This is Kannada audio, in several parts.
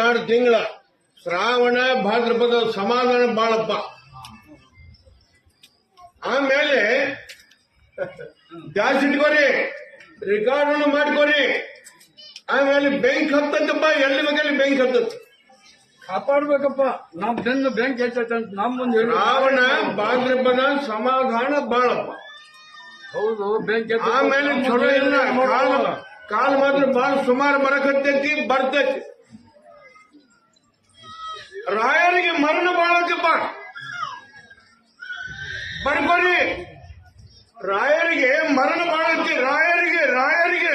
ಎರಡು ತಿಂಗಳ. ಶ್ರಾವಣ ಭಾದ್ರಪದ ಸಮಾಧಾನ ಬಾಳಪ್ಪ. ಆಮೇಲೆ ಜಾಸ್ತಿ ಇಟ್ಕೋರಿ ರೆಕಾರ್ಡ್ ಮಾಡ್ಕೋರಿ. ಆಮೇಲೆ ಬೆಂಕ್ ಹತ್ತಂತಪ್ಪ ಎಲ್ಲಿ ಬೇಕಲ್ಲಿ ಬೆಂಕ್ ಹತ್ತತ್ ಕಾಪಾಡ್ಬೇಕಪ್ಪ. ನಮ್ ಬೆನ್ನು ಬೆಂಕಿ ಹೆಚ್ಚೈತೆ ಅಂತ ನಮ್ ಮುಂದೆ ಭಾದ್ರಪದ ಸಮಾಧಾನ ಬಾಳಪ್ಪ. ಆಮೇಲೆ ನಮ್ ಚಲೋ ಮುಂದೆ ಇಲ್ಲ ಹೇಳಿ ಕಾಲ ಕಾಲ ಮಾತ್ರ ಬಾಳ ಸುಮಾರು ಬರಕತ್ತೈತಿ ಬರ್ತೈತಿ ರಾಯರಿಗೆ ಮರಣ ಬಾಳತ್ತಪ್ಪ ಬರ್ಕೋರಿ ರಾಯರಿಗೆ ಮರಣ ಬಾಳತ್ತಿ ರಾಯರಿಗೆ ರಾಯರಿಗೆ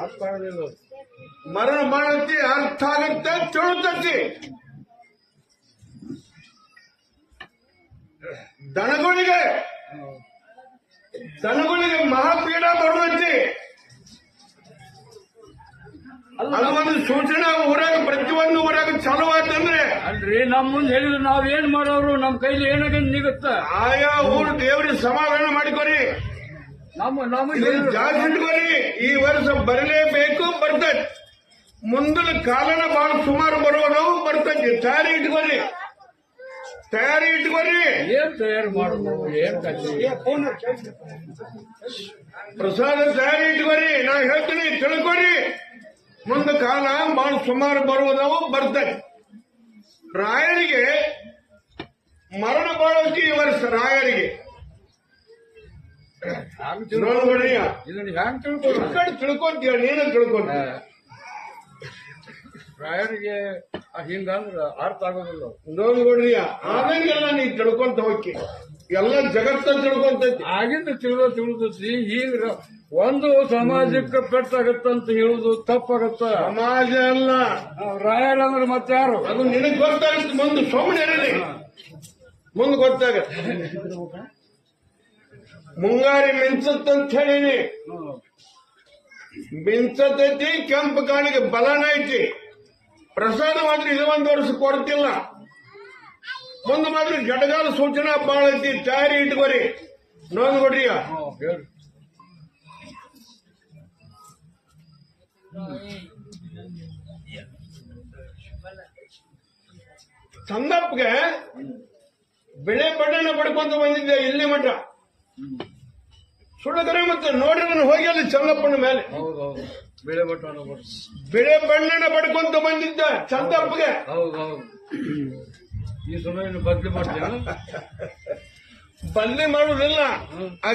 ಅರ್ಥ ಆಗಲಿಲ್ಲ. ಮರಣ ಬಾಳತ್ತಿ ಅರ್ಥ ಆಗತ್ತೆ ತಿಳುತ್ತತಿ ದನಗಳಿಗೆ ದನಗಳಿಗೆ ಮಹಾಪೀಡ ಬರುವಂತೆ ಒಂದು ಸೂಚನೆ ಊರಾಗ ಪ್ರತಿಯೊಂದು ಊರಾಗ ಚಾಲು ಆಯ್ತಂದ್ರೆ ಅಲ್ರಿ ನಮ್ ಮುಂದೆ ಹೇಳಿದ್ರೆ ನಾವ್ ಏನ್ ಮಾಡೋರು ನಮ್ ಕೈಲಿ ಏನಾಗ ನಿಗುತ್ತ. ಆಯಾ ಊರು ದೇವ್ರಿಗೆ ಸಮಾಧಾನ ಮಾಡಿಕೊರಿ. ನಮ್ಮ ನಮಗೆ ಇದನ್ನ ಜಾಸ್ತಿ ಇಟ್ಕೊರಿ. ಈ ವರ್ಷ ಬರಲೇಬೇಕು ಬರ್ತದೆ ಮುಂದಿನ ಕಾಲನ ಬಹಳ ಸುಮಾರು ಬರೋದು ಬರ್ತದೆ ಜಾರಿ ಇಟ್ಕೊರಿ. ತಯಾರಿ ಇಟ್ಕೊರಿ ಏನ್ ತಯಾರು ಮಾಡ್ಬೋದು ಏನ್ ಪ್ರಸಾದ ತಯಾರಿ ಇಟ್ಕೊರಿ ನಾ ಹೇಳ್ತೀನಿ ತಿಳ್ಕೊರಿ ಮುಂದೆ ಕಾಲ ಬಹಳ ಸುಮಾರು ಬರುವುದವು ಬರ್ತಾರೆ ರಾಯರಿಗೆ ಮರಣ ಬಾಳೋಕೆ ಈ ವರ್ಷ ರಾಯರಿಗೆ ತಿಳ್ಕೊಂತೀಯ ನೀನು ತಿಳ್ಕೊಂತ ರಾಯರಿಗೆ ಹಿಂಗಂದ್ರ ಅರ್ಥ ಆಗೋದಿಲ್ಲ ನೋಡ್ರಿ ಆದಂಗೆಲ್ಲ ನೀ ತಿಳ್ಕೊಂತ ಹೋಗಿ. ಎಲ್ಲ ಜಗತ್ತ ತಿಳ್ಕೊಂತೈತಿ. ಆಗಿಂದ ತಿಳಿದ ತಿಳಿದೈತಿ ಈಗ ಒಂದು ಸಮಾಜಕ್ಕೆ ಪೆಟ್ಟಾಗತ್ತಂತ ಹೇಳುದು ತಪ್ಪಾಗತ್ತ? ಸಮಾಜ ಅಲ್ಲ. ರಾಯಲ್ ಅಂದ್ರೆ ಮತ್ತೆ ಯಾರು? ಅದು ನಿನಗ್ ಗೊತ್ತಾಗುತ್ತೆ ಮುಂದೆ ಸುಮ್ಮನೆ ಮುಂದ್ ಮುಂದೆ ಗೊತ್ತಾಗ ಮುಂಗಾರಿ ಮಿಂಚತ್ತಂತ ಹೇಳಿನಿ. ಮಿಂಚತೈತಿ ಕೆಂಪು ಕಾಣಿಗೆ ಬಲನ ಐತಿ. ಪ್ರಸಾದ ಮಾತ್ರ ಇದು ಒಂದು ವರ್ಷ ಕೊಡ್ತಿಲ್ಲ. ಮುಂದೆ ಮಾತ್ರ ಗಡಗಾಲ ಸೂಚನಾ ಬಾಳ ಐತಿ, ತಯಾರಿ ಇಟ್ಕೋರಿ ನೋಡ್ಕೊಡ್ರಿ ಕೊಡ್ರಿ ಸಂದಪ್ಗೆ ಬೆಳೆ ಬಣ್ಣನ ಪಡ್ಕೊಂತ ಬಂದಿದ್ದೆ, ಇಲ್ಲಿ ಮಠ. ಸುಡಕರೆ ಮತ್ತೆ ನೋಡಿದ್ರೆ ಹೋಗಿ ಅಲ್ಲಿ ಚಂದಪ್ಪನ ಮೇಲೆ. ಬಿಳೆ ಬೆಳೆ ಬಣ್ಣನ ಪಡ್ಕೊಂತ ಬಂದಿದ್ದ ಚಂದಪ್ಪಗೆ ಈ ಸಮಯ ಬದಲಿ ಮಾಡ್ತೀನಿ ಬದಲಿ ಮಾಡುದಿಲ್ಲ. ಆ